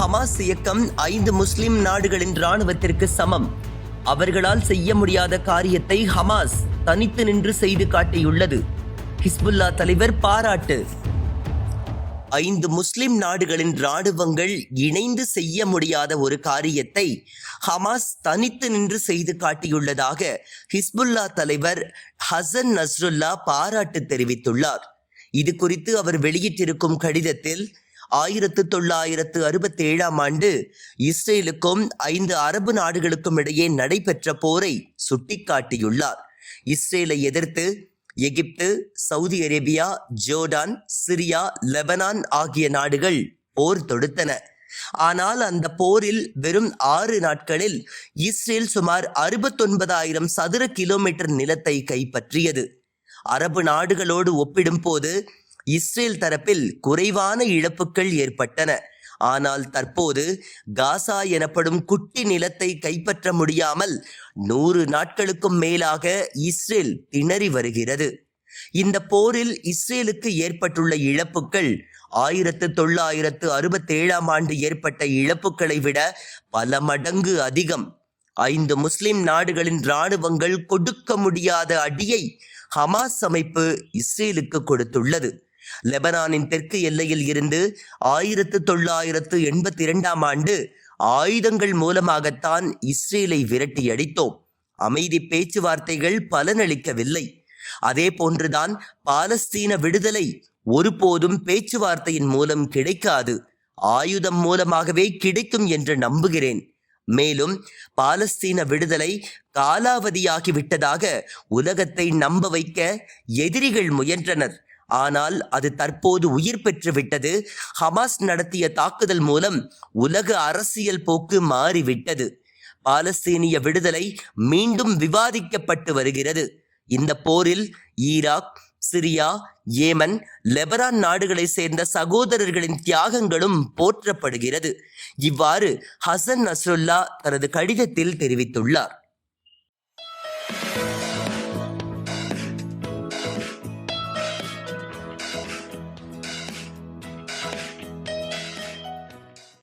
Hamas இயக்கம் ஐந்து முஸ்லிம் நாடுகளின் ராணுவத்திற்கு சமம். அவர்களால் செய்ய முடியாத காரியத்தை ஹமாஸ் தனித்து நின்று செய்து காட்டியுள்ளது. ஹிஸ்புல்லா தலைவர் பாராட்டு. ஐந்து முஸ்லிம் நாடுகளின் ராணுவங்கள் இணைந்து செய்ய முடியாத ஒரு காரியத்தை ஹமாஸ் தனித்து நின்று செய்து காட்டியுள்ளதாக ஹிஸ்புல்லா தலைவர் ஹசன் நஸ்ருல்லா பாராட்டு தெரிவித்துள்ளார். இது குறித்து அவர் வெளியிட்டிருக்கும் கடிதத்தில் ஆயிரத்து தொள்ளாயிரத்து அறுபத்தி ஏழாம் ஆண்டு இஸ்ரேலுக்கும் ஐந்து அரபு நாடுகளுக்கும் இடையே நடைபெற்ற போரை சுட்டிக்காட்டியுள்ளார். இஸ்ரேலை எதிர்த்து Egypt Saudi Arabia Jordan Syria Lebanon ஆகிய நாடுகள் போர் தொடுத்தன. ஆனால் அந்த போரில் வெறும் ஆறு நாட்களில் இஸ்ரேல் சுமார் அறுபத்தொன்பதாயிரம் சதுர கிலோமீட்டர் நிலத்தை கைப்பற்றியது. அரபு நாடுகளோடு ஒப்பிடும்போது இஸ்ரேல் தரப்பில் குறைவான இழப்புகள் ஏற்பட்டன. ஆனால் தற்போது காசா எனப்படும் குட்டி நிலத்தை கைப்பற்ற முடியாமல் நூறு நாட்களுக்கும் மேலாக இஸ்ரேல் திணறி வருகிறது. இந்த போரில் இஸ்ரேலுக்கு ஏற்பட்டுள்ள இழப்புகள் ஆயிரத்து தொள்ளாயிரத்து அறுபத்தேழாம் ஆண்டு ஏற்பட்ட இழப்புகளை விட பல மடங்கு அதிகம். ஐந்து முஸ்லிம் நாடுகளின் இராணுவங்கள் கொடுக்க முடியாத அடியை ஹமாஸ் அமைப்பு இஸ்ரேலுக்கு கொடுத்துள்ளது. லெபனானின் தெற்கு எல்லையில் இருந்து ஆயிரத்து தொள்ளாயிரத்து எண்பத்தி இரண்டாம் ஆண்டு ஆயுதங்கள் மூலமாகத்தான் இஸ்ரேலை விரட்டி அடித்தோம். அமைதி பேச்சுவார்த்தைகள் பலனளிக்கவில்லை. அதே போன்றுதான் பாலஸ்தீன விடுதலை ஒருபோதும் பேச்சுவார்த்தையின் மூலம் கிடைக்காது. ஆயுதம் மூலமாகவே கிடைக்கும் என்று நம்புகிறேன். மேலும் பாலஸ்தீன விடுதலை காலாவதியாகிவிட்டதாக உலகத்தை நம்ப வைக்க எதிரிகள் முயன்றனர். ஆனால் அது தற்போது உயிர் பெற்றுவிட்டது ஹமாஸ் நடத்திய தாக்குதல் மூலம் உலக அரசியல் போக்கு மாறிவிட்டது. பாலஸ்தீனிய விடுதலை மீண்டும் விவாதிக்கப்பட்டு வருகிறது. இந்த போரில் ஈராக் சிரியா ஏமன் லெபரான் நாடுகளை சேர்ந்த சகோதரர்களின் தியாகங்களும் போற்றப்படுகிறது. இவ்வாறு ஹசன் நஸ்ருல்லா தனது கடிதத்தில் தெரிவித்துள்ளார்.